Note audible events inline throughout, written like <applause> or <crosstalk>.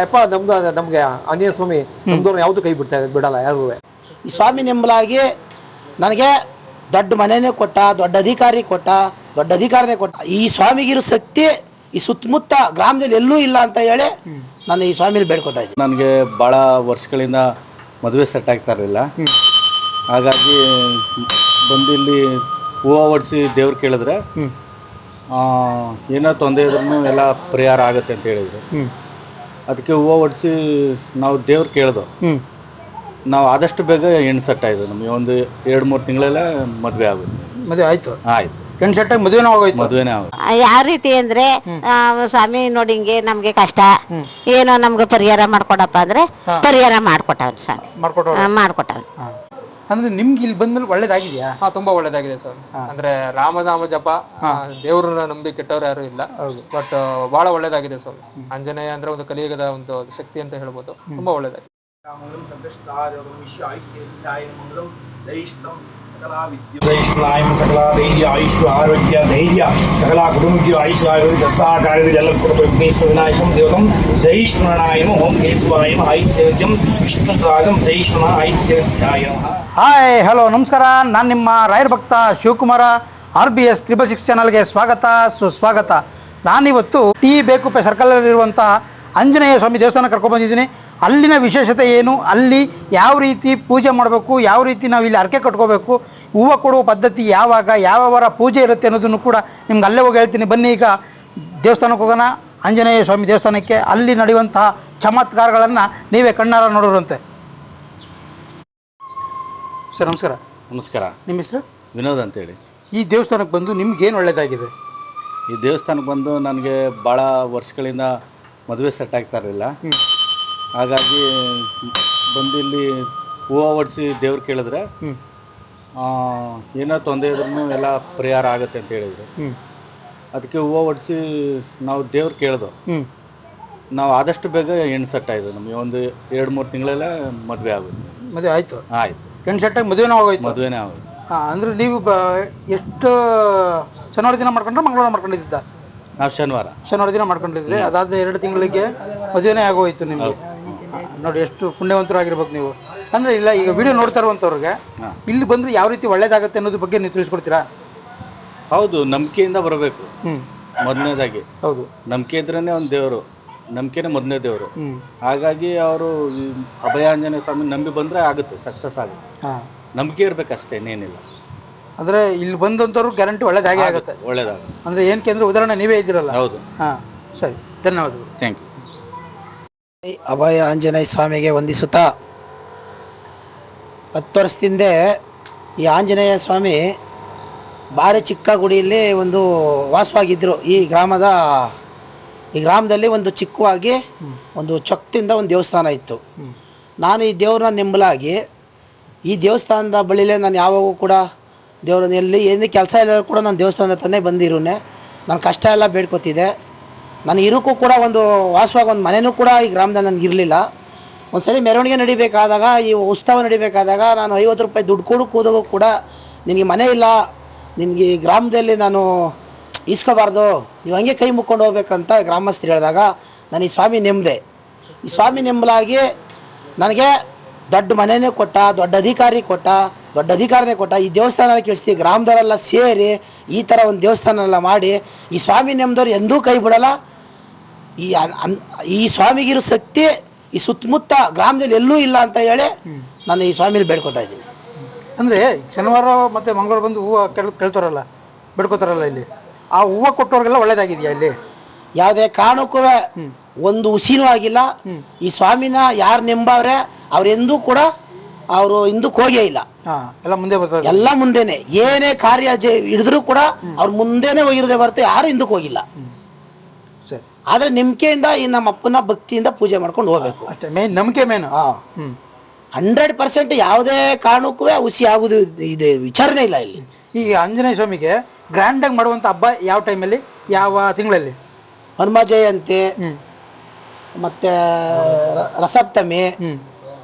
ಯಪ್ಪ ನಮ್ದು ನಮ್ಗೆ ಆಂಜನೇಯ ಸ್ವಾಮಿ ನಮ್ದವ್ರು ಯಾವುದು ಕೈ ಬಿಡ್ತಾ ಬಿಡಲ್ಲ ಯಾರು ಈ ಸ್ವಾಮಿ ನಿಂಬಲಾಗಿ ನನಗೆ ದೊಡ್ಡ ಮನೆನೇ ಕೊಟ್ಟ ದೊಡ್ಡ ಅಧಿಕಾರಿ ಕೊಟ್ಟ ದೊಡ್ಡ ಅಧಿಕಾರನೇ ಕೊಟ್ಟ ಈ ಸ್ವಾಮಿಗಿರೋ ಶಕ್ತಿ ಈ ಸುತ್ತಮುತ್ತ ಗ್ರಾಮದಲ್ಲಿ ಎಲ್ಲೂ ಇಲ್ಲ ಅಂತ ಹೇಳಿ ನಾನು ಈ ಸ್ವಾಮಿಲಿ ಬೇಡ್ಕೊತಾ ಇದ್ದೀನಿ. ನನಗೆ ಭಾಳ ವರ್ಷಗಳಿಂದ ಮದುವೆ ಸೆಟ್ ಆಗ್ತಾ ಇರಲಿಲ್ಲ. ಹಾಗಾಗಿ ಬಂದು ಇಲ್ಲಿ ಹೂವು ಒಡಿಸಿ ದೇವ್ರು ಕೇಳಿದ್ರೆ ಏನೋ ತೊಂದರೆ ಇದ್ರೂ ಎಲ್ಲ ಪರಿಹಾರ ಆಗುತ್ತೆ ಅಂತ ಹೇಳಿದ್ರು. ಅದಕ್ಕೆ ಹೂವು ಒಡಿಸಿ ನಾವು ದೇವ್ರು ಕೇಳ್ದು. ನಾವು ಆದಷ್ಟು ಬೇಗ ಹೆಣ್ಣು ಸೆಟ್ ಆಯಿತು ನಮಗೆ. ಒಂದು ಎರಡು ಮೂರು ತಿಂಗಳಲ್ಲೇ ಮದುವೆ ಆಗುತ್ತೆ. ಮದುವೆ ಆಯಿತು. ಆಯಿತು. ಹೆಣ್ಣು ಸೆಟ್ಟಾಗಿ ಮದುವೆನೂ ಆಗೋಯ್ತು. ಮದುವೆನೇ ಯಾವ ರೀತಿ ಅಂದ್ರೆ ಆ, ಸ್ವಾಮಿ ನೋಡಿ ಹಿಂಗೆ ನಮ್ಗೆ ಕಷ್ಟ. ಏನೋ ನಮ್ಗೆ ಪರಿಹಾರ ಮಾಡ್ಕೊಡಪ್ಪ ಅಂದ್ರೆ ಪರಿಹಾರ ಮಾಡ್ಕೊಟ್ಟವ್ರಿ ಸ್ವಾಮಿ. ಮಾಡ್ಕೊಟ್ಟವ್ರು. ಆ, ಮಾಡ್ಕೊಟ್ಟವ್ರಿ ಅಂದ್ರೆ ನಿಮ್ಗೆ ಇಲ್ಲಿ ಬಂದ್ಮೇಲೆ ಒಳ್ಳೇದಾಗಿದ್ಯಾ? ಹಾ ತುಂಬಾ ಒಳ್ಳೇದಾಗಿದೆ ಸರ್. ಅಂದ್ರೆ ರಾಮನಾಮ ಜಪ ದೇವರನ್ನ ನಂಬಿ ಕೆಟ್ಟವ್ರು ಯಾರು ಇಲ್ಲ. ಬಟ್ ಬಹಳ ಒಳ್ಳೇದಾಗಿದೆ ಸರ್. ಆಂಜನೇಯ ಅಂದ್ರೆ ಒಂದು ಕಲಿಯುಗದ ಒಂದು ಶಕ್ತಿ ಅಂತ ಹೇಳ್ಬೋದು. ತುಂಬಾ ಒಳ್ಳೇದಾಗಿದೆ. ಜೈಷ್ಣಾಯ ಸಕಲ ಧೈರ್ಯ ಆಯುಷ್ ಆರೋಗ್ಯ ಧೈರ್ಯ ಸಕಲ ಕುಟುಂಬಕ್ಕೆ ಆಯುಷ್ ಆರೋಗ್ಯ ದಸರಾ ಕಾರ್ಯದಲ್ಲಿ ಕೊಡಬೇಕು ವಿಘ್ನೇಶ್ವರ ವಿನಾಯಕಂ ಜೈ ಜೈಷ್ಣಾಯಮ ಓಂ ಕೇಶವಾಯಮ ಐಶ್ವರ್ಯಂ ಜೈ ಜೈಷ್ಣ ಐಶ್ವರ್ಯಾಯ ಹಾಯ್, ಹಲೋ, ನಮಸ್ಕಾರ. ನಾನು ನಿಮ್ಮ ರಾಯರ್ ಭಕ್ತ Shivakumara. R B S triple ಚಾನಲ್ಗೆ ಸ್ವಾಗತ, ಸುಸ್ವಾಗತ. ನಾನಿವತ್ತು ಟಿ ಬೇಕುಪ್ಪೆ ಸರ್ಕಲಲ್ಲಿರುವಂಥ ಆಂಜನೇಯ ಸ್ವಾಮಿ ದೇವಸ್ಥಾನ ಕರ್ಕೊಂಡ್ಬಂದಿದ್ದೀನಿ ಅಲ್ಲಿನ ವಿಶೇಷತೆ ಏನು? ಅಲ್ಲಿ ಯಾವ ರೀತಿ ಪೂಜೆ ಮಾಡಬೇಕು? ಯಾವ ರೀತಿ ನಾವು ಇಲ್ಲಿ ಅರ್ಕೆ ಕಟ್ಕೋಬೇಕು? ಹೂವು ಕೊಡುವ ಪದ್ಧತಿ ಯಾವಾಗ? ಯಾವ ವಾರ ಪೂಜೆ ಇರುತ್ತೆ ಅನ್ನೋದನ್ನು ಕೂಡ ನಿಮ್ಗೆ ಅಲ್ಲೇ ಹೋಗಿ ಹೇಳ್ತೀನಿ. ಬನ್ನಿ ಈಗ ದೇವಸ್ಥಾನಕ್ಕೆ ಹೋಗೋಣ. ಆಂಜನೇಯ ಸ್ವಾಮಿ ದೇವಸ್ಥಾನಕ್ಕೆ ಅಲ್ಲಿ ನಡೆಯುವಂತಹ ಚಮತ್ಕಾರಗಳನ್ನು ನೀವೇ ಕಣ್ಣಾರ ನೋಡೋರಂತೆ. ಸರ್ ನಮಸ್ಕಾರ. ನಮಸ್ಕಾರ. ನಿಮ್ಮ ಹೆಸರು? ವಿನೋದ್ ಅಂತೇಳಿ ಈ ದೇವಸ್ಥಾನಕ್ಕೆ ಬಂದು ನಿಮ್ಗೇನು ಒಳ್ಳೆಯದಾಗಿದೆ ಈ ದೇವಸ್ಥಾನಕ್ಕೆ ಬಂದು ನನಗೆ ಭಾಳ ವರ್ಷಗಳಿಂದ ಮದುವೆ ಸೆಟ್ ಆಗ್ತಾ ಇರಲಿಲ್ಲ. ಹಾಗಾಗಿ ಬಂದಿಲ್ಲಿ ಇಲ್ಲಿ ಹೂವು ಹೊಡ್ಸಿ ದೇವ್ರು ಕೇಳಿದ್ರೆ ಏನೋ ತೊಂದರೆ ಇದ್ರೂ ಎಲ್ಲ ಪರಿಹಾರ ಆಗುತ್ತೆ ಅಂತ ಹೇಳಿದ್ರು. ಅದಕ್ಕೆ ಹೂವು ಹೊಡ್ಸಿ ನಾವು ದೇವ್ರು ಕೇಳ್ದು ನಾವು ಆದಷ್ಟು ಬೇಗ ಹೆಣ್ಣು ಸೆಟ್ ಆಯಿತು ನಮಗೆ. ಒಂದು ಎರಡು ಮೂರು ತಿಂಗಳೆಲ್ಲ ಮದುವೆ ಆಗುತ್ತೆ ಮದುವೆ ಆಯಿತು? ಆಯಿತು. ಹೆಣ್ಣು ಸೆಟ್ಟಾಗಿ ಮದುವೆನೂ ಆಗೋಯ್ತು? ಮದುವೆನೇ ಆಗೋಯ್ತು. ಹಾಂ ಅಂದರೆ ನೀವು ಬ ಎಷ್ಟು ಶನಿವಾರ ದಿನ ಮಾಡ್ಕೊಂಡ್ರೆ ಮಂಗಳವಾರ ಮಾಡ್ಕೊಂಡಿದ್ದ ನಾವು ಶನಿವಾರ. ಶನಿವಾರ ದಿನ ಮಾಡ್ಕೊಂಡಿದ್ರಿ. ಅದಾದ ಎರಡು ತಿಂಗಳಿಗೆ ಮದುವೆನೇ ಆಗೋಯ್ತು ನಿಮಗೆ? ನೋಡಿ ಎಷ್ಟು ಪುಣ್ಯವಂತರು ಆಗಿರ್ಬೇಕು ನೀವು. ಅಂದರೆ ಇಲ್ಲ ಈಗ ವಿಡಿಯೋ ನೋಡ್ತಾ ಇರುವಂಥವ್ರಿಗೆ ಇಲ್ಲಿ ಬಂದರೆ ಯಾವ ರೀತಿ ಒಳ್ಳೇದಾಗುತ್ತೆ ಅನ್ನೋದ್ರ ಬಗ್ಗೆ ನೀವು ತಿಳಿಸ್ಕೊಡ್ತೀರಾ? ಹೌದು ನಂಬಿಕೆಯಿಂದ ಬರಬೇಕು. ಮೊದಲನೇದಾಗಿ. ಹೌದು. ನಂಬಿಕೆ ಇದ್ರೇ ಒಂದು ದೇವರು. ನಂಬಿಕೆನೇ ಮೊದಲನೇ ದೇವರು. ಹಾಗಾಗಿ ಅವರು ಅಭಯಾಂಜನೇಯ ಸ್ವಾಮಿ ನಂಬಿ ಬಂದರೆ ಆಗುತ್ತೆ ಸಕ್ಸಸ್ ಆಗುತ್ತೆ. ಹಾಂ. ನಂಬಿಕೆ ಇರಬೇಕಷ್ಟೇ ಇನ್ನೇನಿಲ್ಲ. ಅಂದರೆ ಇಲ್ಲಿ ಬಂದಂಥವ್ರು ಗ್ಯಾರಂಟಿ ಒಳ್ಳೇದಾಗೆ ಆಗುತ್ತೆ ಒಳ್ಳೇದಾಗುತ್ತೆ. ಅಂದರೆ ಏನಕ್ಕೆ ಅಂದರೆ ಉದಾಹರಣೆ ನೀವೇ ಇದ್ದೀರಲ್ಲ? ಹೌದು. ಹಾಂ ಸರಿ. ಧನ್ಯವಾದಗಳು. ಥ್ಯಾಂಕ್ ಯು ಅಭಯ ಆಂಜನೇಯ ಸ್ವಾಮಿಗೆ ವಂದಿಸುತ್ತಾ ಹತ್ತು ವರ್ಷದಿಂದ ಈ ಆಂಜನೇಯ ಸ್ವಾಮಿ ಭಾರಿ ಚಿಕ್ಕ ಗುಡಿಯಲ್ಲಿ ಒಂದು ವಾಸವಾಗಿದ್ದರು ಈ ಗ್ರಾಮದ, ಈ ಗ್ರಾಮದಲ್ಲಿ ಒಂದು ಚಿಕ್ಕವಾಗಿ ಒಂದು ಚೊಕ್ತಿಂದ ಒಂದು ದೇವಸ್ಥಾನ ಇತ್ತು. ನಾನು ಈ ದೇವ್ರನ್ನ ನಿಂಬಲಾಗಿ ಈ ದೇವಸ್ಥಾನದ ಬಳಿಲೇ ನಾನು ಯಾವಾಗೂ ಕೂಡ ದೇವ್ರನ್ನ ಎಲ್ಲಿ ಏನು ಕೆಲಸ ಇಲ್ಲ ಕೂಡ ನಾನು ದೇವಸ್ಥಾನದ ತಾನೇ ಬಂದಿರೋನೆ. ನಾನು ಕಷ್ಟ ಎಲ್ಲ ಬೇಡ್ಕೊತಿದ್ದೆ ನಾನು ಇರೋಕ್ಕೂ ಕೂಡ ಒಂದು, ವಾಸವಾಗಿ ಒಂದು ಮನೆಯೂ ಕೂಡ ಈ ಗ್ರಾಮದಲ್ಲಿ ನನಗೆ ಇರಲಿಲ್ಲ. ಒಂದು ಸರಿ ಮೆರವಣಿಗೆ ನಡಿಬೇಕಾದಾಗ, ಈ ಉತ್ಸವ ನಡಿಬೇಕಾದಾಗ ನಾನು ಐವತ್ತು ರೂಪಾಯಿ ದುಡ್ಡು ಕೊಡು ಕೂದಾಗೂ ಕೂಡ ನಿನಗೆ ಮನೆ ಇಲ್ಲ, ನಿನಗೆ ಈ ಗ್ರಾಮದಲ್ಲಿ ನಾನು ಇಸ್ಕೋಬಾರ್ದು ನೀವು ಹಂಗೆ ಕೈ ಮುಕ್ಕೊಂಡು ಹೋಗ್ಬೇಕಂತ ಗ್ರಾಮಸ್ಥರು ಹೇಳಿದಾಗ ನಾನು ಈ ಸ್ವಾಮಿ ನೆಮ್ಮದೆ ಈ ಸ್ವಾಮಿ ನೆಮ್ಮಲಾಗಿ ನನಗೆ ದೊಡ್ಡ ಮನೆನೇ ಕೊಟ್ಟ, ದೊಡ್ಡ ಅಧಿಕಾರಿ ಕೊಟ್ಟ ದೊಡ್ಡ ಅಧಿಕಾರನೇ ಕೊಟ್ಟ ಈ ದೇವಸ್ಥಾನ ಕೇಳಿಸ್ತೀವಿ ಗ್ರಾಮದವರೆಲ್ಲ ಸೇರಿ ಈ ಥರ ಒಂದು ದೇವಸ್ಥಾನ ಎಲ್ಲ ಮಾಡಿ ಈ ಸ್ವಾಮಿ ನೆಮ್ಮದವ್ರು ಎಂದೂ ಕೈ ಬಿಡಲ್ಲ. ಈ ಈ ಸ್ವಾಮಿಗಿರೋ ಶಕ್ತಿ ಈ ಸುತ್ತಮುತ್ತ ಗ್ರಾಮದಲ್ಲಿ ಎಲ್ಲೂ ಇಲ್ಲ ಅಂತ ಹೇಳಿ ನಾನು ಈ ಸ್ವಾಮಿಲಿ ಬೇಡ್ಕೊತಾ ಇದ್ದೀನಿ. ಅಂದರೆ ಶನಿವಾರ ಮತ್ತು ಮಂಗಳವಾರ ಬಂದು ಹೂವು ಕೆಳ್ ಕೇಳ್ತಾರಲ್ಲ ಬೇಡ್ಕೋತಾರಲ್ಲ ಇಲ್ಲಿ? ಆ ಹೂವು ಕೊಟ್ಟವ್ರಿಗೆಲ್ಲ ಒಳ್ಳೇದಾಗಿದೆಯಾ ಇಲ್ಲಿ? ಯಾವುದೇ ಕಾರಣಕ್ಕೂ ಒಂದು ಹುಸಿನೂ ಆಗಿಲ್ಲ. ಈ ಸ್ವಾಮಿನ ಯಾರು ನೆಂಬವ್ರೆ ಅವರೆಂದೂ ಕೂಡ ಅವರು ಹಿಂದಕ್ಕೆ ಹೋಗೇ ಇಲ್ಲ. ಹಾಂ ಎಲ್ಲ ಮುಂದೆ ಬರ್ತದೆ ಎಲ್ಲ ಮುಂದೆನೆ. ಏನೇ ಕಾರ್ಯ ಹಿಡಿದ್ರು ಕೂಡ ಅವ್ರ ಮುಂದೆನೆ ಹೋಗಿರದೆ ಹೊರತು ಯಾರು ಹಿಂದಕ್ಕೆ ಹೋಗಿಲ್ಲ. ಆದ್ರೆ ನಂಬಿಕೆಯಿಂದ ಈ ನಮ್ಮ ಅಪ್ಪನ ಭಕ್ತಿಯಿಂದ ಪೂಜೆ ಮಾಡ್ಕೊಂಡು ಹೋಗ್ಬೇಕು. ಅಷ್ಟೇ ಮೇನ್ ನಂಬಿಕೆ ಮೇನ್ ಹಂಡ್ರೆಡ್ ಪರ್ಸೆಂಟ್ ಯಾವುದೇ ಕಾರಣಕ್ಕೂ ಹುಸಿ ಆಗುದು ಇದು ವಿಚಾರನೇ ಇಲ್ಲ ಇಲ್ಲಿ. ಈಗ ಆಂಜನೇಯ ಸ್ವಾಮಿಗೆ ಗ್ರ್ಯಾಂಡಾಗಿ ಮಾಡುವಂತ ಹಬ್ಬ ಯಾವ ಟೈಮಲ್ಲಿ ಯಾವ ತಿಂಗಳಲ್ಲಿ? ಹನುಮ ಜಯಂತಿ ಮತ್ತೆ ರಸಪ್ತಮಿ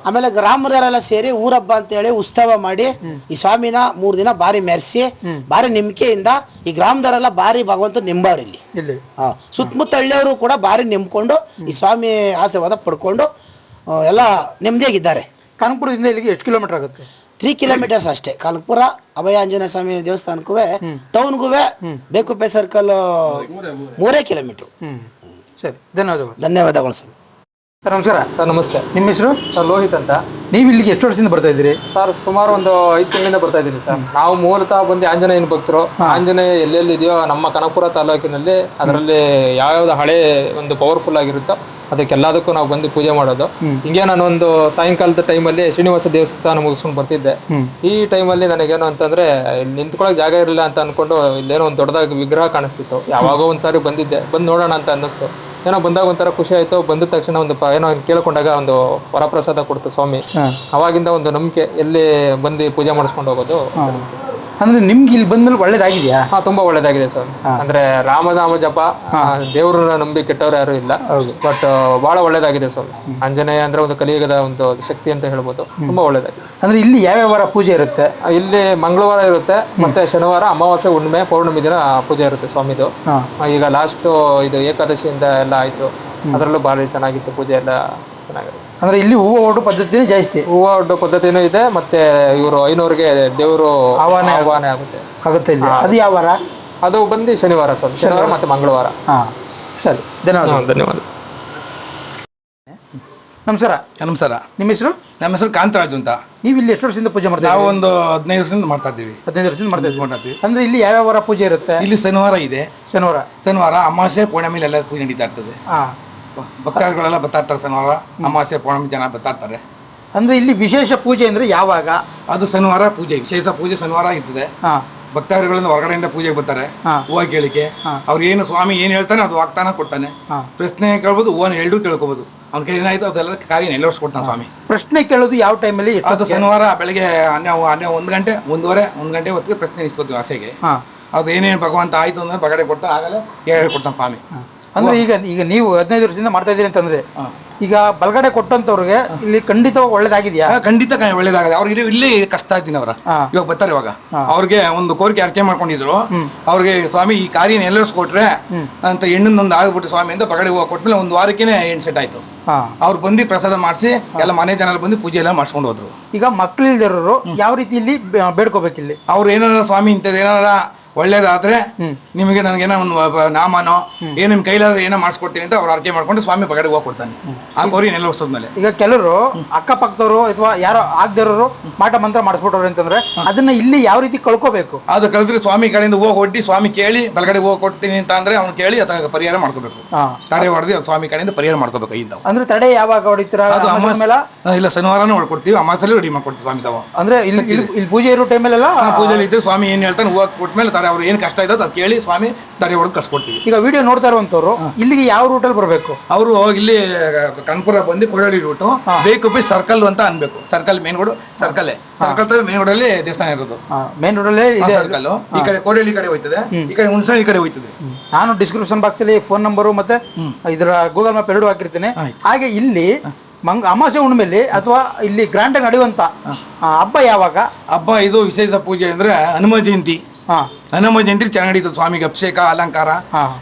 ಆಮೇಲೆ ಗ್ರಾಮದವರೆಲ್ಲ ಸೇರಿ ಊರಬ್ಬ ಅಂತ ಹೇಳಿ ಉತ್ಸವ ಮಾಡಿ ಈ ಸ್ವಾಮಿನ ಮೂರ್ ದಿನ ಬಾರಿ ಮೆರೆಸಿ ಬಾರಿ ನಂಬಿಕೆಯಿಂದ ಈ ಗ್ರಾಮದವರೆಲ್ಲ ಬಾರಿ ಭಗವಂತ ನಿಂಬವ್ರು ಇಲ್ಲಿ. ಇಲ್ಲಿ. ಆ, ಸುತ್ತಮುತ್ತ ಹಳ್ಳಿಯವರು ಕೂಡ ಬಾರಿ ನಿಂಬಿಕೊಂಡು ಈ ಸ್ವಾಮಿ ಆಶೀರ್ವಾದ ಪಡ್ಕೊಂಡು ಎಲ್ಲ ನೆಮ್ಮದಿಯಾಗಿದ್ದಾರೆ. ಕಾನ್ಪುರದಿಂದ ಇಲ್ಲಿಗೆ ಎಷ್ಟು ಕಿಲೋಮೀಟರ್ ಆಗುತ್ತೆ? ತ್ರೀ ಕಿಲೋಮೀಟರ್ಸ್ ಅಷ್ಟೇ. ಕಾಲ್ಪುರ ಅಭಯ ಆಂಜನೇಯ ಸ್ವಾಮಿ ದೇವಸ್ಥಾನಕ್ಕೂ ಟೌನ್ಗೂ ಬೇಕುಪೆ ಸರ್ಕಲ್ ಮೂರೇ ಕಿಲೋಮೀಟರ್ ಸರಿ ಧನ್ಯವಾದಗಳು. ಧನ್ಯವಾದಗಳು ಸ್ವಾಮಿ. ಸರ್ ನಮಸ್ಕಾರ. ಸರ್ ನಮಸ್ತೆ. ನಿಮ್ಮ ಹೆಸರು? ಸರ್ ಲೋಹಿತ್ ಅಂತ. ನೀವು ಇಲ್ಲಿಗೆ ಎಷ್ಟು ವರ್ಷದಿಂದ ಬರ್ತಾ ಇದ್ದೀರಿ? ಸರ್ ಸುಮಾರು ಒಂದು ಐದು ತಿಂಗಳಿಂದ ಬರ್ತಾ ಇದ್ದೀನಿ ಸರ್. ನಾವು ಮೂಲತಃ ಬಂದು ಆಂಜನೇಯನ ಭಕ್ತರು. ಆಂಜನೇಯ ಎಲ್ಲೆಲ್ಲಿ ಇದೆಯೋ ನಮ್ಮ ಕನಕಪುರ ತಾಲೂಕಿನಲ್ಲಿ ಅದರಲ್ಲಿ ಯಾವ್ಯಾವ್ದು ಹಳೆ ಒಂದು ಪವರ್ಫುಲ್ ಆಗಿರುತ್ತೋ ಅದಕ್ಕೆಲ್ಲದಕ್ಕೂ ನಾವು ಬಂದು ಪೂಜೆ ಮಾಡೋದು. ಹಿಂಗೆ ನಾನು ಒಂದು ಸಾಯಂಕಾಲದ ಟೈಮಲ್ಲಿ ಶ್ರೀನಿವಾಸ ದೇವಸ್ಥಾನ ಮುಗಿಸ್ಕೊಂಡು ಬರ್ತಿದ್ದೆ. ಈ ಟೈಮಲ್ಲಿ ನನಗೇನು ಅಂತಂದ್ರೆ ಇಲ್ಲಿ ನಿಂತ್ಕೊಳಕ್ ಜಾಗ ಇರಲಿಲ್ಲ ಅಂತ ಅನ್ಕೊಂಡು ಇಲ್ಲೇನೋ ಒಂದು ದೊಡ್ಡದಾಗಿ ವಿಗ್ರಹ ಕಾಣಿಸ್ತಿತ್ತು. ಯಾವಾಗೋ ಒಂದ್ಸಾರಿ ಬಂದಿದ್ದೆ. ಬಂದು ನೋಡೋಣ ಅಂತ ಅನ್ನಿಸ್ತು. ಏನೋ ಬಂದಾಗ ಒಂಥರ ಖುಷಿ ಆಯ್ತು. ಬಂದ ತಕ್ಷಣ ಒಂದು ಪ- ಏನೋ ಕೇಳ್ಕೊಂಡಾಗ ಒಂದು ವರಪ್ರಸಾದ ಕೊಡ್ತು ಸ್ವಾಮಿ. ಅವಾಗಿಂದ ಒಂದು ನಂಬಿಕೆ ಎಲ್ಲಿ ಬಂದು ಪೂಜೆ ಮಾಡಿಸ್ಕೊಂಡು ಹೋಗೋದು. ಅಂದ್ರೆ ನಿಮ್ಗೆ ಇಲ್ಲಿ ಬಂದ್ಮೇಲೆ ಒಳ್ಳೇದಾಗಿದೆಯಾ? ಹಾ ತುಂಬಾ ಒಳ್ಳೇದಾಗಿದೆ ಸರ್. ಅಂದ್ರೆ ರಾಮನಾಮ ಜಪ ದೇವರನ್ನ ನಂಬಿ ಕೆಟ್ಟವ್ರು ಯಾರು ಇಲ್ಲ. ಬಟ್ ಬಹಳ ಒಳ್ಳೇದಾಗಿದೆ ಸರ್. ಆಂಜನೇಯ ಅಂದ್ರೆ ಒಂದು ಕಲಿಯುಗದ ಒಂದು ಶಕ್ತಿ ಅಂತ ಹೇಳ್ಬೋದು. ತುಂಬಾ ಒಳ್ಳೇದಾಗಿದೆ. ಅಂದ್ರೆ ಇಲ್ಲಿ ಯಾವ್ಯಾವ ವಾರ ಪೂಜೆ ಇರುತ್ತೆ? ಇಲ್ಲಿ ಮಂಗಳವಾರ ಇರುತ್ತೆ ಮತ್ತೆ ಶನಿವಾರ ಅಮಾವಾಸ್ಯೆ ಹುಣ್ಣಿಮೆ ಪೌರ್ಣಿಮೆ ದಿನ ಪೂಜೆ ಇರುತ್ತೆ ಸ್ವಾಮಿದು. ಈಗ ಲಾಸ್ಟ್ ಇದು ಏಕಾದಶಿಯಿಂದ ಎಲ್ಲ ಆಯ್ತು. ಅದರಲ್ಲೂ ಭಾರಿ ಚೆನ್ನಾಗಿತ್ತು ಪೂಜೆ ಎಲ್ಲ ಚೆನ್ನಾಗಿದೆ ಅಂದ್ರೆ ಇಲ್ಲಿ ಹೂವು ಒಡ್ಡೋ ಪದ್ಧತಿನೇ ಜಾಸ್ತಿ ಹೂವು ಒಡ್ಡೋ ಪದ್ಧತಿನೂ ಇದೆ ಮತ್ತೆ ಇವರು ಐನೂರಿಗೆ ದೇವರು ಆಹ್ವಾನ ಆಹ್ವಾನ ಆಗುತ್ತೆ. ಆಗುತ್ತೆ ಇಲ್ಲಿ. ಅದು ಯಾವ ವಾರ? ಅದು ಬಂದು ಶನಿವಾರ ಸರ್. ಶನಿವಾರ. ಮತ್ತೆ ಮಂಗಳವಾರ. ಹಾ ಸರಿ. ಧನ್ಯವಾದ ಧನ್ಯವಾದ. ನಮಸ್ಕಾರ. ನಮಸ್ಕಾರ. ನಿಮ್ಮ ಹೆಸರು? ನಮ್ಮ ಹೆಸರು ಕಾಂತರಾಜ್ ಅಂತ. ನೀವು ಇಲ್ಲಿ ಎಷ್ಟು ವರ್ಷದಿಂದ ಪೂಜೆ ಮಾಡ್ತೀವಿ ನಾವು ಒಂದು ಹದಿನೈದು ವರ್ಷದಿಂದ ಮಾಡ್ತಾ ಇದ್ದೀವಿ. ಹದಿನೈದು ವರ್ಷದಿಂದ ಮಾಡ್ತಾ ಇದ್ದೀವಿ ಮಾಡ್ತಾ ಇದ್ದೀವಿ. ಅಂದ್ರೆ ಇಲ್ಲಿ ಯಾವ ವಾರ ಪೂಜೆ ಇರುತ್ತೆ? ಇಲ್ಲಿ ಶನಿವಾರ ಇದೆ. ಶನಿವಾರ. ಶನಿವಾರ ಅಮಾವಾಸ್ಯೆ ಪೌರ್ಣಮಿಲಿ ಎಲ್ಲ ಪೂಜೆ ನಡೀತಾ ಇರ್ತದೆ. ಹಾ. ಭಕ್ತಾದಿಗಳೆಲ್ಲ ಬರ್ತಾ ಇರ್ತಾರೆ ಶನಿವಾರ ಅಮಾವಾಸ್ಯ ಪೌರ್ಣಮಿ ಜನ ಬರ್ತಾರ್ತಾರೆ ಅಂದ್ರೆ ಇಲ್ಲಿ ವಿಶೇಷ ಪೂಜೆ ಅಂದ್ರೆ ಯಾವಾಗ? ಅದು ಶನಿವಾರ ಪೂಜೆ ವಿಶೇಷ ಪೂಜೆ ಶನಿವಾರ ಇರ್ತದೆ. ಹಾ. ಭಕ್ತಾದಿಗಳಿಂದ ಹೊರಗಡೆಯಿಂದ ಪೂಜೆಗೆ ಬರ್ತಾರೆ. ಹೂವು ಕೇಳಿಕೆ ಅವ್ರು ಏನು ಸ್ವಾಮಿ ಏನು ಹೇಳ್ತಾನೆ ಅದು ವಾಗ್ತಾನ ಕೊಡ್ತಾನೆ. ಪ್ರಶ್ನೆ ಕೇಳ್ಬೋದು ಓನ್ ಎರಡು ಕೇಳ್ಕೊಬೋದು. ಅವ್ನ ಕೈ ಏನಾಯ್ತು ಅದೆಲ್ಲ ಕಾರ್ಯ ನೆರವೇರಿಸ್ಕೊಡ್ತಾನೆ ಸ್ವಾಮಿ. ಪ್ರಶ್ನೆ ಕೇಳೋದು ಯಾವ ಟೈಮಲ್ಲಿ ಅದು ಶನಿವಾರ ಬೆಳಗ್ಗೆ ಹನ್ನೆರಡು ಹನ್ನೆರಡು ಒಂದು ಗಂಟೆ ಒಂದೂವರೆ ಒಂದು ಗಂಟೆ ಹೊತ್ತಿಗೆ ಪ್ರಶ್ನೆ ಇಸ್ಕೋತೀವಿ ಆಸೆಗೆ. ಹಾ. ಅದು ಏನೇನು ಭಗವಂತ ಆಯ್ತು ಅಂದ್ರೆ ಬಗಡೆ ಕೊಡ್ತಾ ಆಗಲೇ ಹೇಳ್ಕೊಡ್ತಾನೆ ಸ್ವಾಮಿ. ಅಂದ್ರೆ ಈಗ ಈಗ ನೀವು ಹದಿನೈದು ವರ್ಷದಿಂದ ಮಾಡ್ತಾ ಇದೀರಿ ಅಂತಂದ್ರೆ ಈಗ ಬಲಗಡೆ ಕೊಟ್ಟಂತವ್ರಿಗೆ ಇಲ್ಲಿ ಖಂಡಿತ ಒಳ್ಳೇದಾಗಿದೆಯಾ? ಖಂಡಿತ ಒಳ್ಳೇದಾಗದೆ ಅವ್ರಿಗೆ ಇಲ್ಲಿ ಕಷ್ಟ ಇದ್ದೀನಿ ಅವರ. ಇವಾಗ ಬರ್ತಾರೆ ಇವಾಗ. ಅವ್ರಿಗೆ ಒಂದು ಕೋರಿಕೆ ಅರ್ಕೆ ಮಾಡ್ಕೊಂಡಿದ್ರು. ಅವ್ರಿಗೆ ಸ್ವಾಮಿ ಈ ಕಾರ್ಯ ನೆಲೆಸ್ಕೊಟ್ರೆ ಅಂತ ಹೆಣ್ಣೊಂದು ಆಗ್ಬಿಟ್ಟು ಸ್ವಾಮಿ ಅಂತ ಬಗಡೆ ಹೂವು ಕೊಟ್ಮೇಲೆ ಒಂದು ವಾರಕ್ಕೇನೆ ಹೆಣ್ಣು ಸೆಟ್ ಆಯ್ತು. ಅವ್ರು ಬಂದು ಪ್ರಸಾದ ಮಾಡಿಸಿ ಎಲ್ಲ ಮನೆ ಜನ ಬಂದು ಪೂಜೆ ಎಲ್ಲ ಮಾಡಿಸ್ಕೊಂಡು ಹೋದ್ರು. ಈಗ ಮಕ್ಕಳಿಲ್ದಿರೋರು ಯಾವ ರೀತಿ ಇಲ್ಲಿ ಬೇಡ್ಕೋಬೇಕಿಲ್ಲಿ? ಬೇಡ್ಕೋಬೇಕು ಇಲ್ಲಿ ಅವ್ರು ಏನಾರ ಸ್ವಾಮಿ ಇಂಥದ್ದು ಏನಾರ ಒಳ್ಳೇದಾದ್ರೆ ನಿಮಗೆ ನನಗೇನೋ ಒಂದು ನಾಮನೋ ಏನು ನಿಮ್ಮ ಕೈಲಾದ್ರೆ ಏನೋ ಮಾಡಿಸ್ಕೊಡ್ತೀನಿ ಅಂತ ಅವ್ರು ಅರ್ಕೆ ಮಾಡ್ಕೊಂಡು ಸ್ವಾಮಿ ಪಗಡೆ ಹೋಗಿ ಕೊಡ್ತಾನೆ. ಆ ವರ್ಷದ ಮೇಲೆ ಈಗ ಕೆಲವರು ಅಕ್ಕಪಕ್ಕದವರು ಅಥವಾ ಯಾರೋ ಆಗ್ದಿರೋರು ಮಾಟ ಮಂತ್ರ ಮಾಡಿಸ್ಬಿಟ್ಟವ್ರು ಅಂತಂದ್ರೆ ಅದನ್ನ ಇಲ್ಲಿ ಯಾವ ರೀತಿ ಕಳ್ಕೋಬೇಕು? ಅದು ಕಳೆದ್ರೆ ಸ್ವಾಮಿ ಕಡೆಯಿಂದ ಹೋಗಿ ಒಡ್ಡಿ ಸ್ವಾಮಿ ಕೇಳಿ ಬಲಗಡೆ ಹೋಗಿ ಕೊಡ್ತೀನಿ ಅಂತ ಅಂದ್ರೆ ಅವ್ನು ಕೇಳಿ ಅದ ಪರಿಹಾರ ಮಾಡ್ಕೋಬೇಕು. ತಡೆ ಹೊಡೆದು ಸ್ವಾಮಿ ಕಡೆಯಿಂದ ಪರಿಹಾರ ಮಾಡ್ಕೋಬೇಕು ಇದ್ದಾವ ಅಂದ್ರೆ ತಡೆ ಯಾವಾಗ ಹೊಡಿತೀರ? ಅದು ಅಮಾವಾಸ್ಯೆ ಮೇಲೆ? ಇಲ್ಲ ಶನಿವಾರನೂ ಹೊಡ್ಕೊಡ್ತೀವಿ. ಅಮಾಸಲ್ಲಿ ರೆಡಿ ಮಾಡ್ಕೊಡ್ತೀವಿ ಸ್ವಾಮಿ ತಾವ. ಅಂದ್ರೆ ಇಲ್ಲಿ ಇಲ್ಲಿ ಪೂಜೆ ಇರೋ ಟೈಮಲ್ಲೆಲ್ಲ ಪೂಜೆಲಿ ಇದ್ದು ಸ್ವಾಮಿ ಏನ್ ಹೇಳ್ತಾನೆ ಕೊಟ್ಟ ಕೊಟ್ಮೇಲೆ ತಾರೆ ಅವ್ರು ಏನ್ ಕಷ್ಟ ಇದ್ದೋ ಅದು ಕೇಳಿ ಸ್ವಾಮಿ ದಾರಿ ಹೊಡೆದು ಕಳ್ಸ್ಕೊಡ್ತೀವಿ. ಈಗ ವಿಡಿಯೋ ನೋಡ್ತಾ ಇರುವಂತವ್ರು ಇಲ್ಲಿಗೆ ಯಾವ ರೂಟಲ್ಲಿ ಬರಬೇಕು? ಅವರು ಇಲ್ಲಿ ಕನ್ಪುರ ಬಂದು ಕೊಡಡಿ ರೂಟು ಬೇಕು ಬಿ ಸರ್ಕಲ್ ಅಂತ ಅನ್ಬೇಕು. Circle main road circle circle ತರ ಮೇನ್ ರೋಡ್ ಅಲ್ಲಿ ದೇವಸ್ಥಾನ ಇರೋದು. ಮೇನ್ ರೋಡಲ್ಲೇ ಇದೆ. ಸರ್ಕಲ್ ಈ ಕಡೆ ಕೋಡಳ್ಳಿ ಕಡೆ ಹೋಯ್ತದೆ ಈ ಕಡೆ ಹುಣಸೆ ಈ ಕಡೆ ಹೋಯ್ತದೆ. ನಾನು ಡಿಸ್ಕ್ರಿಪ್ಷನ್ ಬಾಕ್ಸ್ ಅಲ್ಲಿ ಫೋನ್ ನಂಬರು ಮತ್ತೆ ಇದರ ಗೂಗಲ್ ಮ್ಯಾಪ್ ಎರಡು ಹಾಕಿರ್ತೀನಿ. ಹಾಗೆ ಇಲ್ಲಿ ಮಂಗ ಅಮಾಸೆ ಹುಣ್ಣಿಮೆಯಲ್ಲಿ ಅಥವಾ ಇಲ್ಲಿ ಗ್ರ್ಯಾಂಡ್ ನಡೆಯುವಂತ ಹಬ್ಬ ಯಾವಾಗ? ಹಬ್ಬ ಇದು ವಿಶೇಷ ಪೂಜೆ ಅಂದ್ರೆ ಹನುಮ ಜಯಂತಿ. ಹಾ. ಹನುಮ ಜಯಂತಿ ಚೆನ್ನಾಗಿ ನಡೀತದೆ ಸ್ವಾಮಿಗೆ ಅಭಿಷೇಕ ಅಲಂಕಾರ.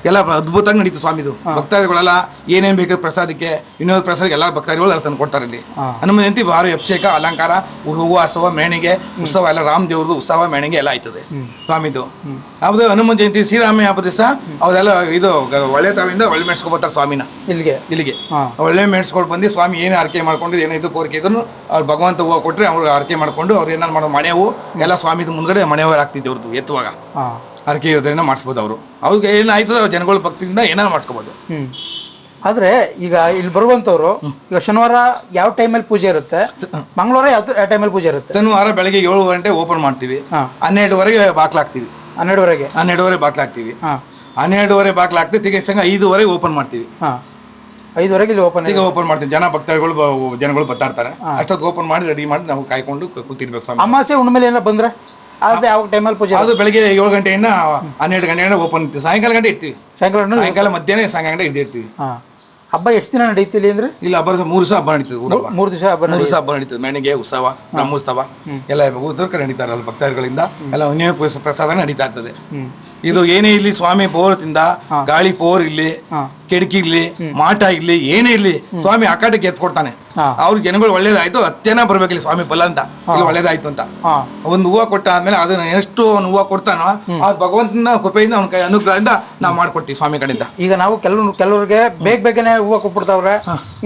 ಎಲ್ಲ ಅದ್ಭುತವಾಗಿ ನಡೀತದೆ ಸ್ವಾಮಿದು. ಭಕ್ತಾದಿಗಳೆಲ್ಲ ಏನೇನ್ ಬೇಕು ಪ್ರಸಾದಕ್ಕೆ ಇನ್ನೊಂದು ಪ್ರಸಾದ ಎಲ್ಲ ಭಕ್ತಾದಿಗಳು ತಂದು ಕೊಡ್ತಾರೆ ಇಲ್ಲಿ. ಹನುಮ ಜಯಂತಿ ಭಾರಿ ಅಭಿಷೇಕ ಅಲಂಕಾರ ಹೂವು ಹಸುವ ಮೆಣಿಗೆ ಉತ್ಸವ ಎಲ್ಲ ರಾಮ ದೇವ್ರದ್ದು ಉತ್ಸವ ಮೇಣಿಗೆ ಎಲ್ಲ ಆಯ್ತದೆ ಸ್ವಾಮಿದು. ಅದು ಹನುಮ ಜಯಂತಿ ಶ್ರೀರಾಮ ಹಬ್ಬ ದಿವಸ ಅವರೆಲ್ಲ ಇದು ಒಳ್ಳೆ ತಾವಿಂದ ಒಳ್ಳೆ ಮೆಡ್ಸ್ಕೊಬರ್ತಾರೆ ಸ್ವಾಮಿನ. ಇಲ್ಲಿಗೆ? ಇಲ್ಲಿಗೆ. ಒಳ್ಳೆ ಮೆಣಸ್ಕೊಂಡು ಬಂದು ಸ್ವಾಮಿ ಏನು ಆರಕೆ ಮಾಡ್ಕೊಂಡು ಏನಿದ್ದು ಕೋರಿಕೆ ಇದ್ರು ಅವ್ರು ಭಗವಂತ ಹೂವು ಕೊಟ್ರೆ ಅವ್ರು ಆರಕೆ ಮಾಡ್ಕೊಂಡು ಅವ್ರು ಏನಾರು ಮಾಡೋ ಮನೆ ಹೂವು ಎಲ್ಲ ಸ್ವಾಮಿದು ಮುಂದ್ಗಡೆ ಮನೆ ಹೂವು ಆಗ್ತಿದ್ದೆ ಅವ್ರದ್ದು ಎತ್ತುವಾಗ. ಅರಕೆ ಇರೋದ್ರಿಂದ ಮಾಡಿಸ್ಬೋದು ಅವರು. ಅವ್ರಿಗೆ ಏನಾಯ್ತದ ಜನಗಳ ಭಕ್ತಿಯಿಂದ ಏನಾರು ಮಾಡಿಸ್ಕೋಬೋದು. ಹ್ಮ್. ಆದ್ರೆ ಈಗ ಇಲ್ಲಿ ಬರುವಂತವ್ರು ಈಗ ಶನಿವಾರ ಯಾವ ಟೈಮಲ್ಲಿ ಪೂಜೆ ಇರುತ್ತೆ? ಮಂಗಳವಾರ ಯಾವ ಟೈಮಲ್ಲಿ ಪೂಜೆ ಇರುತ್ತೆ? ಶನಿವಾರ ಬೆಳಗ್ಗೆ ಏಳು ಗಂಟೆ ಓಪನ್ ಮಾಡ್ತೀವಿ. ಹನ್ನೆರಡುವರೆಗೆ ಬಾಕ್ಲಾಕ್ತೀವಿ ಹನ್ನೆರಡುವರೆಗೆ? ಹನ್ನೆರಡುವರೆ ಬಾಕ್ಲಾಕ್ತೀವಿ ಹಾ. ಹನ್ನೆರಡುವರೆ ಬಾಕ್ಲಾಕ್ತೀವಿ ತಿರ್ಗಿ ಸಂಘ ಐದುವರೆಗೆ ಓಪನ್ ಮಾಡ್ತೀವಿ. ಹಾ. ಐದುವರೆಗೆ ಇಲ್ಲಿ ಓಪನ್ ಈಗ ಓಪನ್ ಮಾಡ್ತೀವಿ. ಜನ ಭಕ್ತರುಗಳು ಜನಗಳು ಬರ್ತಾ ಇರ್ತಾರೆ. ಅಷ್ಟೊತ್ತು ಓಪನ್ ಮಾಡಿ ರೆಡಿ ಮಾಡಿ ನಾವು ಕಾಯ್ಕೊಂಡು ಕೂತಿರ್ಬೇಕು ಅಮಾಸೆ ಮೇಲೆ ಏನಾರ ಬಂದ್ರೆ? ಅದೇ ಯಾವ ಟೈಮಲ್ಲಿ ಪೂಜೆ ಅದು ಬೆಳಗ್ಗೆ ಏಳು ಗಂಟೆಯಿಂದ ಹನ್ನೆರಡು ಗಂಟೆಯಿಂದ ಓಪನ್ ಇರ್ತೀವಿ. ಸಾಯಂಕಾಲ ಗಂಟೆ ಇರ್ತೀವಿ. ಸಾಯಂಕಾಲ ಸಾಯಂಕಾಲ ಮಧ್ಯಾಹ್ನ ಸಾಯಂಕಾಲ ಗಂಟೆ ಇದ್ದೇ ಇರ್ತೀವಿ. ಹಾ. ಹಬ್ಬ ಎಷ್ಟು ದಿನ ನಡೀತಿಲ್ಲ ಅಂದ್ರೆ? ಇಲ್ಲ ಹಬ್ಬ ಮೂರು ದಿವಸ ಹಬ್ಬ ನಡೀತದೆ. ಮೂರು ದಿವಸ ಹಬ್ಬ ಮೂರು ದಿವಸ ಹಬ್ಬ ನಡೀತದೆ ಮೆಣಿಗೆ ಉತ್ಸವ ಬ್ರಹ್ಮೋತ್ಸವ ಎಲ್ಲ ಉತ್ತರ ಕಡೆ ನಡೀತಾರೆ ಅಲ್ಲಿ ಭಕ್ತಾದಿಗಳಿಂದ. ಎಲ್ಲ ಪ್ರಸಾದ ನಡೀತಾ ಇರ್ತದೆ. ಇದು ಏನೇ ಇಲ್ಲಿ ಸ್ವಾಮಿ ಪೋರದಿಂದ ಗಾಳಿ ಪೋರ್ ಇಲ್ಲಿ. ಕೆಡಕಿ ಇರ್ಲಿ ಮಾಟ ಇರ್ಲಿ ಏನೇ ಇರ್ಲಿ ಸ್ವಾಮಿ ಅಕಾಟಕ್ಕೆ ಎತ್ ಎತ್ಕೊಡ್ತಾನೆ ಅವ್ರ ಜನಗಳು ಒಳ್ಳೇದಾಯ್ತು ಅತ್ಯನ ಬರ್ಬೇಕಿಲ್ಲ ಸ್ವಾಮಿ ಫಲ ಅಂತ. ಒಳ್ಳೇದಾಯ್ತು ಅಂತ. ಒಂದು ಹೂವು ಕೊಟ್ಟ ಆದ್ಮೇಲೆ ಅದನ್ನ ಎಷ್ಟು ಅವ್ನು ಹೂವು ಕೊಡ್ತಾನೋ ಆ ಭಗವಂತನ ಕೃಪೆಯಿಂದ ಅವ್ನ ಕೈ ಅನುಗ್ರಹದಿಂದ ನಾವು ಮಾಡ್ಕೊಡ್ತೀವಿ ಸ್ವಾಮಿ ಕಡೆಯಿಂದ. ಈಗ ನಾವು ಕೆಲವ್ರು ಕೆಲವ್ರಿಗೆ ಬೇಗ ಬೇಗನೆ ಹೂವು ಕೊಟ್ಬಿಡ್ತಾವ್ರೆ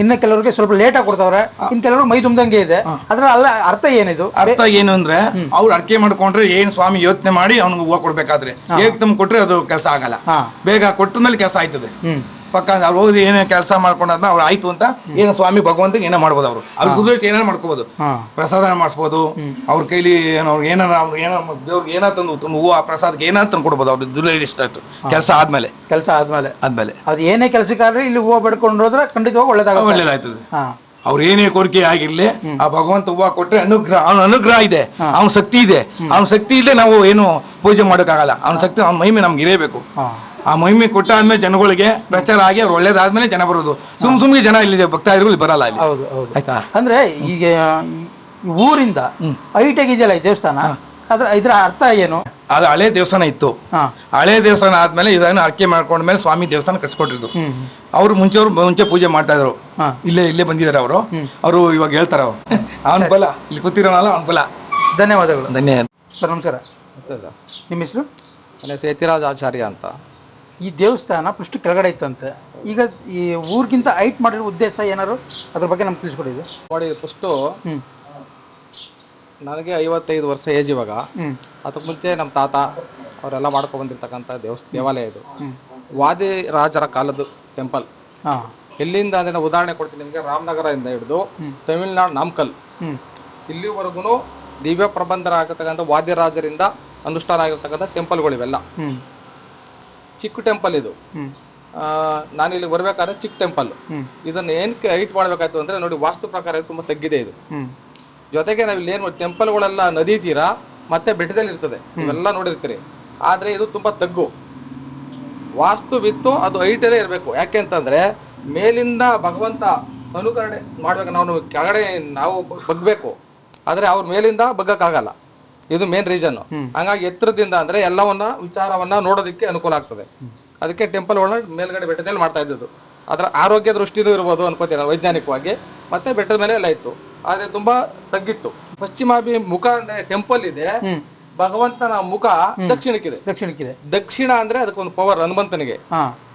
ಇನ್ನ ಕೆಲವ್ರಿಗೆ ಸ್ವಲ್ಪ ಲೇಟ್ ಆಗಿ ಕೊಡ್ತಾವ್ರೆ ಇನ್ ಕೆಲವರು ಮೈ ತುಂಬ್ದಂಗೆ ಇದೆ. ಅದ್ರ ಅಲ್ಲ ಅರ್ಥ ಏನಿದು? ಅರ್ಥ ಏನು ಅಂದ್ರೆ ಅವ್ರು ಅರ್ಕೆ ಮಾಡ್ಕೊಂಡ್ರೆ ಏನ್ ಸ್ವಾಮಿ ಯೋಚನೆ ಮಾಡಿ ಅವ್ನಿಗೆ ಹೂವು ಕೊಡ್ಬೇಕಾದ್ರೆ. ಏಕ್ ತುಂಬ ಕೊಟ್ರೆ ಅದು ಕೆಲಸ ಆಗಲ್ಲ. ಬೇಗ ಕೊಟ್ಟ ಮೇಲೆ ಕೆಲಸ ಆಯ್ತದೆ. ಪಕ್ಕ ಅವ್ರು ಹೋಗಿ ಏನೇ ಕೆಲಸ ಮಾಡ್ಕೊಂಡದ್ನ ಅವ್ರು ಆಯ್ತು ಅಂತ ಏನ ಸ್ವಾಮಿ ಭಗವಂತಗೆ ಏನೋ ಮಾಡ್ಬೋದು ಅವರು. ಅವ್ರ ಕುದುರೆ ಏನಾರು ಮಾಡ್ಕೋಬಹುದು ಹಾ. ಪ್ರಸಾದ ಮಾಡಿಸ್ಬೋದು. ಅವ್ರ ಕೈಲಿ ಏನೋ ಏನಾರ ಅವ್ರು ಏನೋ ದೇವ್ರಿಗೆ ಏನೋ ತಂದು ತಂದು ಹೂವು ಆ ಪ್ರಸಾದಕ್ಕೆ ಏನಾದ್ರು ತಂದು ಕೊಡ್ಬೋದು ಅವ್ರ ದುರ್ಗ ಇಷ್ಟ ಕೆಲಸ ಆದ್ಮೇಲೆ. ಕೆಲಸ ಆದ್ಮೇಲೆ. ಆದ್ಮೇಲೆ. ಅದು ಏನೇ ಕೆಲಸಕ್ಕಾದ್ರೆ ಇಲ್ಲಿ ಹೂವು ಬೆಡ್ಕೊಂಡು ಹೋದ್ರೆ ಖಂಡಿತವಾಗಿ ಒಳ್ಳೇದಾಗ ಒಳ್ಳೇದಾಯ್ತದೆ. ಅವ್ರ ಏನೇ ಕೋರಿಕೆ ಆಗಿರ್ಲಿ ಆ ಭಗವಂತ ಹೂವು ಕೊಟ್ರೆ ಅನುಗ್ರಹ ಅವನ ಅನುಗ್ರಹ ಇದೆ. ಅವನ ಶಕ್ತಿ ಇದೆ. ಅವನ ಶಕ್ತಿ ಇಲ್ಲದೆ ನಾವು ಏನು ಪೂಜೆ ಮಾಡೋಕ್ಕಾಗಲ್ಲ. ಅವನ ಶಕ್ತಿ ಅವನ ಮಹಿಮೆ ನಮ್ಗೆ ಇರಬೇಕು ಆ ಮಹಿಮೆ ಕೊಟ್ಟಾದ್ಮೇಲೆ ಜನಗಳಿಗೆ ಪ್ರಚಾರ ಆಗಿ ಅವ್ರು ಒಳ್ಳೇದಾದ್ಮೇಲೆ ಜನ ಬರೋದು. ಸುಮ್ ಸುಮ್ಗೆ ಜನ ಇಲ್ಲಿ ಭಕ್ತಾದಿಗಳು ಇಲ್ಲಿ ಬರಲ್ಲ ಇಲ್ಲಿ. ಹೌದು ಹೌದು. ಆಯ್ತಾ? ಅಂದ್ರೆ ಈಗ ಈ ಊರಿಂದ ಐಟೆಗೆ ಇದೆಯಲ್ಲ ಈ ದೇವಸ್ಥಾನ? ಅದ್ರ ಇದ್ರ ಅರ್ಥ ಏನು? ಅದು ಹಳೆ ದೇವಸ್ಥಾನ ಇತ್ತು. ಹಾ. ಹಳೆ ದೇವಸ್ಥಾನ ಆದ್ಮೇಲೆ ಇದನ್ನ ಅರ್ಕೆ ಮಾಡ್ಕೊಂಡ್ಮೇಲೆ ಸ್ವಾಮಿ ದೇವಸ್ಥಾನ ಕಟ್ಸ್ಕೊಟ್ಟಿದ್ರು. ಅವ್ರು ಮುಂಚೆ ಅವ್ರು ಮುಂಚೆ ಪೂಜೆ ಮಾಡ್ತಾ ಇದ್ರು. ಹಾ. ಇಲ್ಲೇ ಇಲ್ಲೇ ಬಂದಿದ್ದಾರೆ ಅವರು. ಅವರು ಇವಾಗ ಹೇಳ್ತಾರ ಅವ್ರು. <laughs> ಅವನ ಬಲ. ಇಲ್ಲಿ ಕೂತಿರೋನಲ್ಲ ಅವನ ಬಲ. ಧನ್ಯವಾದಗಳು. ಧನ್ಯವಾದ ಸರ್ ನಮಸ್ಕಾರ. ನಿಮ್ಮ ಹೆಸರು? ನನ್ನ ಸೇತಿರಾಜ್ ಆಚಾರ್ಯ ಅಂತ. ಈ ದೇವಸ್ಥಾನ ಫಸ್ಟ್ ಕೆಳಗಡೆ ಇತ್ತಂತೆ. ಈಗ ಈ ಊರಿಗಿಂತ ಹೈಟ್ ಮಾಡಿರೋ ಉದ್ದೇಶ ಏನಾರು ಅದ್ರ ಬಗ್ಗೆ ನಮ್ಗೆ ತಿಳಿಸ್ಕೊಡಿದ್ದು ನೋಡಿ ಫಸ್ಟು ನನಗೆ ಐವತ್ತೈದು ವರ್ಷ ಏಜ್ ಇವಾಗ. ಅದಕ್ಕೆ ಮುಂಚೆ ನಮ್ಮ ತಾತ ಅವರೆಲ್ಲ ಮಾಡ್ಕೊಂಡು ಬಂದಿರ್ತಕ್ಕಂಥ ದೇವಸ್ ದೇವಾಲಯ ಇದು. ವಾದಿ ರಾಜರ ಕಾಲದ ಟೆಂಪಲ್ ಹಾ. ಎಲ್ಲಿಂದ ಅಂದ್ರೆ ನಾನು ಉದಾಹರಣೆ ಕೊಡ್ತೀನಿ ನಿಮಗೆ. ರಾಮನಗರದಿಂದ ಹಿಡಿದು ತಮಿಳ್ನಾಡು ನಾಮಕಲ್. ಇಲ್ಲಿವರೆಗೂ ದಿವ್ಯ ಪ್ರಬಂಧರಾಗಿರ್ತಕ್ಕಂಥ ವಾದ್ಯರಾಜರಿಂದ ಅನುಷ್ಠಾನ ಆಗಿರ್ತಕ್ಕಂಥ ಟೆಂಪಲ್ಗಳಿವೆಲ್ಲ ಚಿಕ್ಕ ಟೆಂಪಲ್ ಇದು. ನಾನಿಲ್ಲಿ ಆ, ನಾನು ಇಲ್ಲಿ ಬರ್ಬೇಕಾದ್ರೆ ಚಿಕ್ಕ ಟೆಂಪಲ್ ಇದನ್ನ ಏನಕ್ಕೆ ಹೈಟ್ ಮಾಡ್ಬೇಕಾಯ್ತು ಅಂದ್ರೆ ನೋಡಿ ವಾಸ್ತು ಪ್ರಕಾರ ತುಂಬಾ ತಗ್ಗಿದೆ ಇದು. ಜೊತೆಗೆ ನಾವು ಇಲ್ಲಿ ಏನು ಟೆಂಪಲ್ಗಳೆಲ್ಲ ನದಿ ತೀರ ಮತ್ತೆ ಬೆಟ್ಟದಲ್ಲಿ ಇರ್ತದೆ. ಇವೆಲ್ಲ ನೋಡಿರ್ತೀರಿ. ಆದ್ರೆ ಇದು ತುಂಬಾ ತಗ್ಗು. ವಾಸ್ತು ಬಿತ್ತು ಅದು ಹೈಟಲ್ಲೇ ಇರಬೇಕು. ಯಾಕೆ ಅಂತಂದ್ರೆ ಮೇಲಿಂದ ಭಗವಂತ ಅನುಕರಣೆ ಮಾಡ್ಬೇಕು ನಾವು ಕೆಳಗಡೆ ನಾವು ಬಗ್ಬೇಕು. ಆದ್ರೆ ಅವ್ರ ಮೇಲಿಂದ ಬಗ್ಗಕ್ಕಾಗಲ್ಲ. ಇದು ಮೇನ್ ರೀಸನ್ ಹಂಗಾಗಿ ಎತ್ತರದಿಂದ ಅಂದ್ರೆ ಎಲ್ಲವನ್ನ ವಿಚಾರವನ್ನ ನೋಡೋದಕ್ಕೆ ಅನುಕೂಲ ಆಗ್ತದೆ. ಅದಕ್ಕೆ ಟೆಂಪಲ್ ಟೆಂಪಲ್ಗಳನ್ನ ಮೇಲ್ಗಡೆ ಬೆಟ್ಟದಲ್ಲಿ ಮಾಡ್ತಾ ಇದ್ದದ್ದು. ಅದರ ಆರೋಗ್ಯ ದೃಷ್ಟಿನೂ ಇರ್ಬೋದು ಅನ್ಕೋತೀನಿ ವೈಜ್ಞಾನಿಕವಾಗಿ. ಮತ್ತೆ ಬೆಟ್ಟದ ಮೇಲೆ ಎಲ್ಲ ಇತ್ತು. ಆದ್ರೆ ತುಂಬಾ ತಗ್ಗಿತ್ತು. ಪಶ್ಚಿಮಾಭಿ ಮುಖ ಅಂದ್ರೆ ಟೆಂಪಲ್ ಇದೆ. ಭಗವಂತನ ಮುಖ ದಕ್ಷಿಣಕ್ಕಿದೆ. ದಕ್ಷಿಣಕ್ಕಿದೆ. ದಕ್ಷಿಣ ಅಂದ್ರೆ ಅದಕ್ಕೊಂದು ಪವರ್ ಹನುಮಂತನಿಗೆ.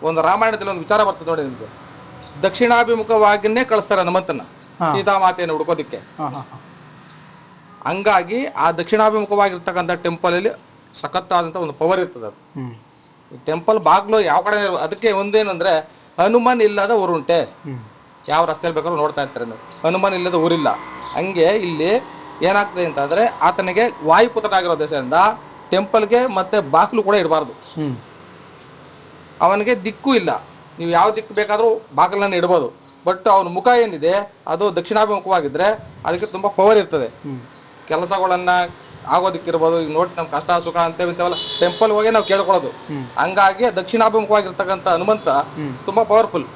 ಒಂದು ರಾಮಾಯಣದಲ್ಲಿ ಒಂದು ವಿಚಾರ ಬರ್ತದೆ ನೋಡಿ ನಿಮ್ಗೆ. ದಕ್ಷಿಣಾಭಿಮುಖವಾಗಿನೇ ಕಳಿಸ್ತಾರೆ ಹನುಮಂತನ. ಸೀತಾ ಮಾತೆಯನ್ನು ಹಾ ಹಾ ಹಾ. ಹಂಗಾಗಿ ಆ ದಕ್ಷಿಣಾಭಿಮುಖವಾಗಿರ್ತಕ್ಕಂಥ ಟೆಂಪಲ್ ಅಲ್ಲಿ ಸಖತ್ತಾದಂತ ಒಂದು ಪವರ್ ಇರ್ತದೆ ಅದು. ಟೆಂಪಲ್ ಬಾಗ್ಲು ಯಾವ ಕಡೆ ಅದಕ್ಕೆ ಒಂದೇನಂದ್ರೆ ಹನುಮಾನ್ ಇಲ್ಲದ ಊರುಂಟೆ ಯಾವ ರಸ್ತೆಯಲ್ಲಿ ಬೇಕಾದ್ರೂ ನೋಡ್ತಾ ಇರ್ತಾರೆ ನೀವು. ಹನುಮಾನ್ ಇಲ್ಲದ ಊರಿಲ್ಲ. ಹಂಗೆ ಇಲ್ಲಿ ಏನಾಗ್ತದೆ ಅಂತಂದ್ರೆ ಆತನಿಗೆ ವಾಯುಪುತ್ರನಾಗಿರೋ ದೇಶದಿಂದ ಟೆಂಪಲ್ಗೆ ಮತ್ತೆ ಬಾಗ್ಲು ಕೂಡ ಇಡಬಾರ್ದು. ಅವನಿಗೆ ದಿಕ್ಕು ಇಲ್ಲ. ನೀವು ಯಾವ ದಿಕ್ಕು ಬೇಕಾದರೂ ಬಾಗಿಲನ್ನು ಇಡ್ಬೋದು. ಬಟ್ ಅವನ ಮುಖ ಏನಿದೆ ಅದು ದಕ್ಷಿಣಾಭಿಮುಖವಾಗಿದ್ರೆ ಅದಕ್ಕೆ ತುಂಬಾ ಪವರ್ ಇರ್ತದೆ. ಕೆಲಸಗಳನ್ನ ಆಗೋದಕ್ಕಿರ್ಬೋದು ಈಗ ನೋಡಿ ನಮ್ಮ ಕಷ್ಟ ಸುಖ ಅಂತ ಇಂಥವೆಲ್ಲ ಟೆಂಪಲ್ ಹೋಗಿ ನಾವು ಕೇಳ್ಕೊಳ್ಳೋದು. ಹಂಗಾಗಿ ದಕ್ಷಿಣಾಭಿಮುಖವಾಗಿರ್ತಕ್ಕಂಥ ಹನುಮಂತ ತುಂಬಾ ಪವರ್ಫುಲ್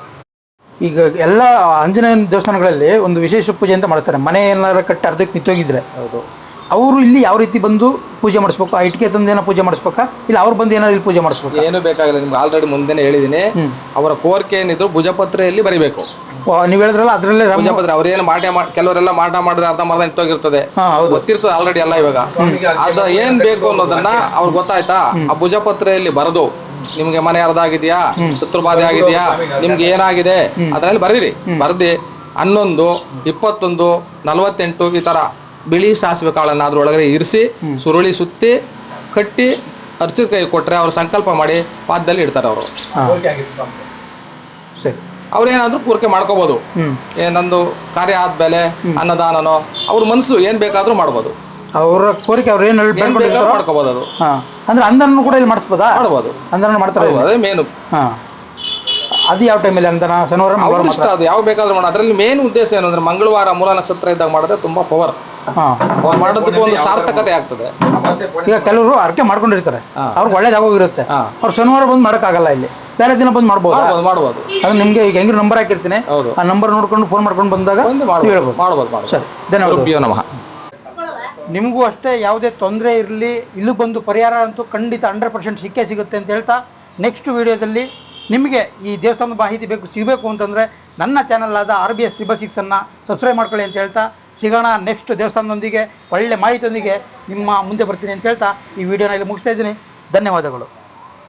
ಈಗ ಎಲ್ಲ ಆಂಜನೇಯನ ದೇವಸ್ಥಾನಗಳಲ್ಲಿ ಒಂದು ವಿಶೇಷ ಪೂಜೆ ಅಂತ ಮಾಡ್ತಾರೆ. ಮನೆ ಏನಾರ ಕಟ್ಟಿ ಅರ್ಧಕ್ಕೆ ನಿಂತೋಗಿದ್ರೆ ಹೌದು. ಅವರು ಇಲ್ಲಿ ಯಾವ ರೀತಿ ಬಂದು ಪೂಜೆ ಮಾಡಿಸ್ಬೇಕು? ಆ ಇಟ್ಟಿಗೆ ತಂದು ಏನೋ ಪೂಜೆ ಮಾಡಿಸ್ಬೇಕಾ? ಇಲ್ಲ ಅವ್ರು ಬಂದು ಏನಾದ್ರು ಇಲ್ಲಿ ಪೂಜೆ ಮಾಡಿಸ್ಬೇಕು? ಏನು ಬೇಕಾಗಿಲ್ಲ ನಿಮ್ಗೆ ಆಲ್ರೆಡಿ ಮುಂದೆನೆ ಹೇಳಿದ್ದೀನಿ. ಅವರ ಕೋರಿಕೆ ಏನಿದ್ರು ಭುಜಪತ್ರೆಯಲ್ಲಿ ಬರಿಬೇಕು. ನೀವು ಹೇಳಿದ್ರಲ್ಲ ಅದ್ರಲ್ಲೇ ರಾಮ ಭುಜಪತ್ರೆ ಅವ್ರೇನು ಮಾಟ ಮಾಡ್ ಕೆಲವರೆಲ್ಲ ಮಾಟ ಮಾಡಿದ್ರೆ ಅರ್ಧ ಮರ್ಧ ಇಟ್ಟೋಗಿರ್ತದೆ. ಹಾ, ಹೌದು. ಗೊತ್ತಿರ್ತದೆ ಆಲ್ರೆಡಿ ಎಲ್ಲ ಇವಾಗ. ಅದ ಏನ್ ಬೇಕು ಅನ್ನೋದನ್ನ ಅವ್ರ್ ಗೊತ್ತಾಯ್ತಾ? ಆ ಭುಜಪತ್ರೆಯಲ್ಲಿ ಬರೆದು ನಿಮ್ಗೆ ಮನೆ ಅರ್ಧ ಆಗಿದೆಯಾ? ಶತ್ರುಬಾಧೆ ಆಗಿದೆಯಾ? ನಿಮ್ಗೆ ಏನಾಗಿದೆ? ಅದರಲ್ಲಿ ಬರೆದಿರಿ. ಬರ್ದಿ ಹನ್ನೊಂದು ಇಪ್ಪತ್ತೊಂದು ನಲ್ವತ್ತೆಂಟು ಈ ತರ ಬಿಳಿ ಸಾಸಿವೆ ಕಾಳನ್ನ ಅದ್ರೊಳಗಡೆ ಇರಿಸಿ ಸುರುಳಿ ಸುತ್ತಿ ಕಟ್ಟಿ ಅರ್ಚಕ ಕೈ ಕೊಟ್ರೆ ಅವ್ರು ಸಂಕಲ್ಪ ಮಾಡಿ ಪಾದದಲ್ಲಿ ಇಡ್ತಾರೆ ಅವರು. ಸರಿ. ಅವ್ರೇನಾದ್ರೂ ಪೂರಕೆ ಮಾಡ್ಕೋಬಹುದು ಏ ನಂದು ಕಾರ್ಯ ಆದ್ಮೇಲೆ ಅನ್ನದಾನನೋ ಅವ್ರ ಮನಸ್ಸು ಏನ್ ಬೇಕಾದ್ರೂ ಮಾಡ್ಬೋದು. ಅವರ ಕೋರಿಕೆ ಅವ್ರು ಏನು ಮಾಡ್ಕೋಬಹುದು ಅದು. ಹಾ. ಅಂದ್ರೆ ಅಂದನೂ ಕೂಡ ಇಲ್ಲಿ ಮಾಡಿಸ್ಬೋದಾ? ಮಾಡ್ಬೋದು. ಅಂದನ ಮಾಡ್ತಾರೆ? ಅದೇ ಮೇನು ಹಾ. ಅದು ಯಾವ ಟೈಮಲ್ಲಿ ಅಂದನ ಶನಿವಾರ ಅವ್ರ ಇಷ್ಟ ಅದು ಯಾವ ಬೇಕಾದ್ರೂ ಮಾಡ ಅದರಲ್ಲಿ ಮೇನ್ ಉದ್ದೇಶ ಏನಂದ್ರೆ ಮಂಗಳವಾರ ಮೂಲ ನಕ್ಷತ್ರ ಇದ್ದಾಗ ಮಾಡಿದ್ರೆ ತುಂಬಾ ಪವರ್ ಅವ್ರು ಮಾಡೋದಕ್ಕೆ ಒಂದು ಸಾರ್ಥಕತೆ ಆಗ್ತದೆ. ಈಗ ಕೆಲವರು ಅರ್ಕೆ ಮಾಡ್ಕೊಂಡಿರ್ತಾರೆ. ಅವ್ರಿಗೆ ಒಳ್ಳೇದಾಗೋಗಿರುತ್ತೆ. ಅವ್ರು ಶನಿವಾರ ಬಂದು ಮಾಡೋಕ್ಕಾಗಲ್ಲ ಇಲ್ಲಿ. ಬೇರೆ ದಿನ ಬಂದು ಮಾಡ್ಬೋದು? ಮಾಡ್ಬೋದು ಅದು ನಿಮಗೆ ಈಗ ಹೆಂಗ್ ನಂಬರ್ ಹಾಕಿರ್ತೀನಿ. ಆ ನಂಬರ್ ನೋಡ್ಕೊಂಡು ಫೋನ್ ಮಾಡ್ಕೊಂಡು ಬಂದಾಗ ಮಾಡ್ಬೋದು ಹೇಳ್ಬೋದು. ಮಾಡ್ಬೋದು ಮಾಡ್ಬೋದು. ಸರಿ ಧನ್ಯವಾದ ನಮಃ. ನಿಮಗೂ ಅಷ್ಟೇ ಯಾವುದೇ ತೊಂದರೆ ಇರಲಿ ಇಲ್ಲೂ ಬಂದು ಪರಿಹಾರ ಅಂತೂ ಖಂಡಿತ ಹಂಡ್ರೆಡ್ ಪರ್ಸೆಂಟ್ ಸಿಕ್ಕೇ ಸಿಗುತ್ತೆ ಅಂತ ಹೇಳ್ತಾ ನೆಕ್ಸ್ಟ್ ವಿಡಿಯೋದಲ್ಲಿ ನಿಮಗೆ ಈ ದೇವಸ್ಥಾನದ ಮಾಹಿತಿ ಬೇಕು ಸಿಗಬೇಕು ಅಂತಂದರೆ ನನ್ನ ಚಾನಲ್ ಆದ ಆರ್ ಬಿ ಎಸ್ ತ್ರಿಬಲ್ ಸಿಕ್ಸನ್ನು ಸಬ್ಸ್ಕ್ರೈಬ್ ಮಾಡ್ಕೊಳ್ಳಿ ಅಂತ ಹೇಳ್ತಾ ಸಿಗೋಣ ನೆಕ್ಸ್ಟ್ ದೇವಸ್ಥಾನದೊಂದಿಗೆ ಒಳ್ಳೆ ಮಾಹಿತಿಯೊಂದಿಗೆ ನಿಮ್ಮ ಮುಂದೆ ಬರ್ತೀನಿ ಅಂತ ಹೇಳ್ತಾ ಈ ವಿಡಿಯೋನ ಇಲ್ಲಿ ಮುಗಿಸ್ತಾ ಇದ್ದೀನಿ. ಧನ್ಯವಾದಗಳು.